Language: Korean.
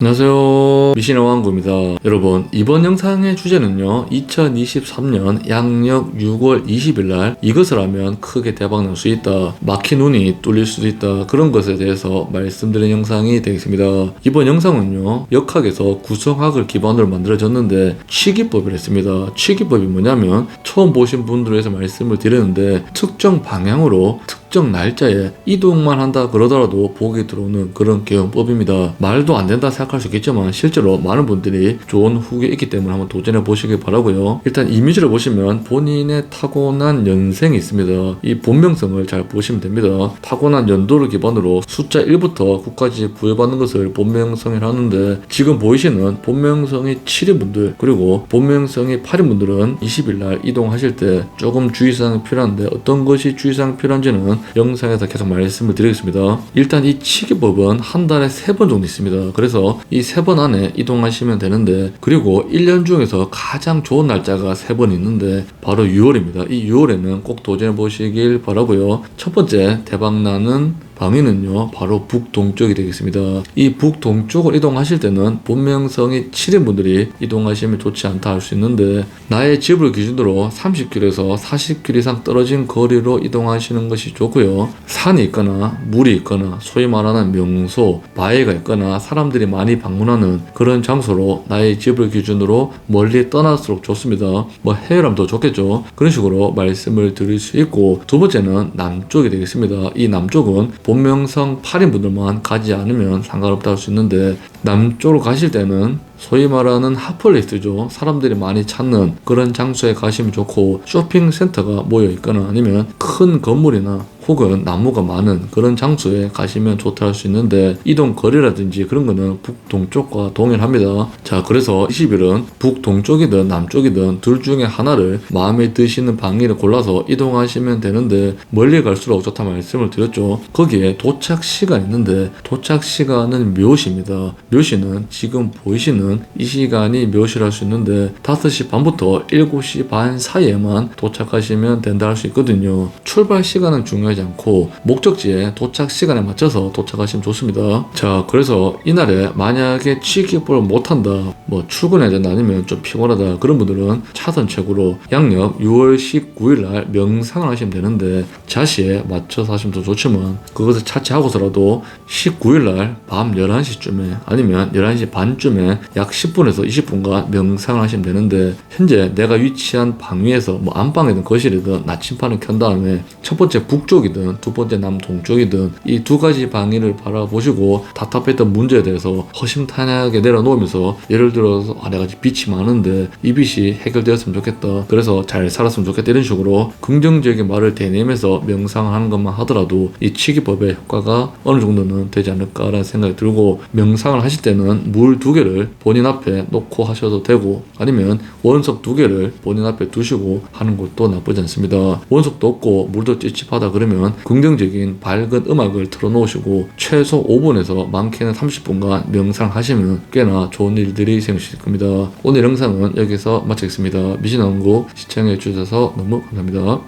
안녕하세요. 미신의 왕구입니다. 여러분 이번 영상의 주제는요 2023년 양력 6월 20일날 이것을 하면 크게 대박날 수 있다 막힌 눈이 뚫릴 수도 있다 그런 것에 대해서 말씀드린 영상이 되겠습니다. 이번 영상은요 역학에서 구성학을 기반으로 만들어졌는데 치기법을 했습니다. 치기법이 뭐냐면 처음 보신 분들을 위해서 말씀을 드리는데 특정 방향으로 특 정 날짜에 이동만 한다 그러더라도 복이 들어오는 그런 개헌법입니다. 말도 안 된다 생각할 수 있겠지만 실제로 많은 분들이 좋은 후기 있기 때문에 한번 도전해 보시길 바라고요. 일단 이미지를 보시면 본인의 타고난 연생이 있습니다. 이 본명성을 잘 보시면 됩니다. 타고난 연도를 기반으로 숫자 1부터 9까지 부여받는 것을 본명성이라 하는데 지금 보이시는 본명성이 7인 분들 그리고 본명성이 8인 분들은 20일 날 이동하실 때 조금 주의사항이 필요한데 어떤 것이 주의사항이 필요한지는 영상에서 계속 말씀을 드리겠습니다. 일단 이 치기법은 한 달에 세 번 정도 있습니다. 그래서 이 세 번 안에 이동하시면 되는데 그리고 1년 중에서 가장 좋은 날짜가 세 번 있는데 바로 6월입니다. 이 6월에는 꼭 도전해 보시길 바라고요. 첫 번째 대박나는 방위는요 바로 북동쪽이 되겠습니다. 이 북동쪽을 이동하실 때는 본명성이 7인 분들이 이동하시면 좋지 않다 할 수 있는데 나의 집을 기준으로 30km에서 40km 이상 떨어진 거리로 이동하시는 것이 좋고요. 산이 있거나 물이 있거나 소위 말하는 명소, 바위가 있거나 사람들이 많이 방문하는 그런 장소로 나의 집을 기준으로 멀리 떠날수록 좋습니다. 뭐 해외라면 더 좋겠죠. 그런 식으로 말씀을 드릴 수 있고 두 번째는 남쪽이 되겠습니다. 이 남쪽은 본명성 8인 분들만 가지 않으면 상관없다 할 수 있는데 남쪽으로 가실 때는 소위 말하는 핫플레이스죠. 사람들이 많이 찾는 그런 장소에 가시면 좋고 쇼핑센터가 모여 있거나 아니면 큰 건물이나 혹은 나무가 많은 그런 장소에 가시면 좋다 할 수 있는데 이동 거리라든지 그런 거는 북동쪽과 동일합니다. 자, 그래서 20일은 북동쪽이든 남쪽이든 둘 중에 하나를 마음에 드시는 방위를 골라서 이동하시면 되는데 멀리 갈수록 좋다 말씀을 드렸죠. 거기에 도착 시간 있는데 도착 시간은 묘시입니다. 묘시는 지금 보이시는 이 시간이 묘시할 수 있는데 5시 반부터 7시 반 사이에만 도착하시면 된다 할 수 있거든요. 출발 시간은 중요하지 않고 목적지에 도착 시간에 맞춰서 도착하시면 좋습니다. 자, 그래서 이날에 만약에 취기법을 못한다, 뭐 출근해야 된다 아니면 좀 피곤하다 그런 분들은 차선책으로 양력 6월 19일 날 명상을 하시면 되는데 자시에 맞춰서 하시면 더 좋지만 그것을 차치하고서라도 19일 날 밤 11시쯤에 아니면 11시 반쯤에 약 10분에서 20분간 명상을 하시면 되는데 현재 내가 위치한 방위에서 뭐 안방이든 거실이든 나침판을 켠 다음에 첫 번째 북쪽이든 두 번째 남동쪽이든 이 두 가지 방위를 바라보시고 답답했던 문제에 대해서 허심탄회하게 내려놓으면서 예를 들어서 아 내가 빛이 많은데 이 빛이 해결되었으면 좋겠다. 그래서 잘 살았으면 좋겠다 이런 식으로 긍정적인 말을 대내면서 명상을 하는 것만 하더라도 이 치기법의 효과가 어느 정도는 되지 않을까라는 생각이 들고 명상을 하실 때는 물 두 개를 본인 앞에 놓고 하셔도 되고 아니면 원석 두 개를 본인 앞에 두시고 하는 것도 나쁘지 않습니다. 원석도 없고 물도 찝찝하다 그러면 긍정적인 밝은 음악을 틀어놓으시고 최소 5분에서 많게는 30분간 명상하시면 꽤나 좋은 일들이 생기실 겁니다. 오늘 영상은 여기서 마치겠습니다. 미신왕국 시청해 주셔서 너무 감사합니다.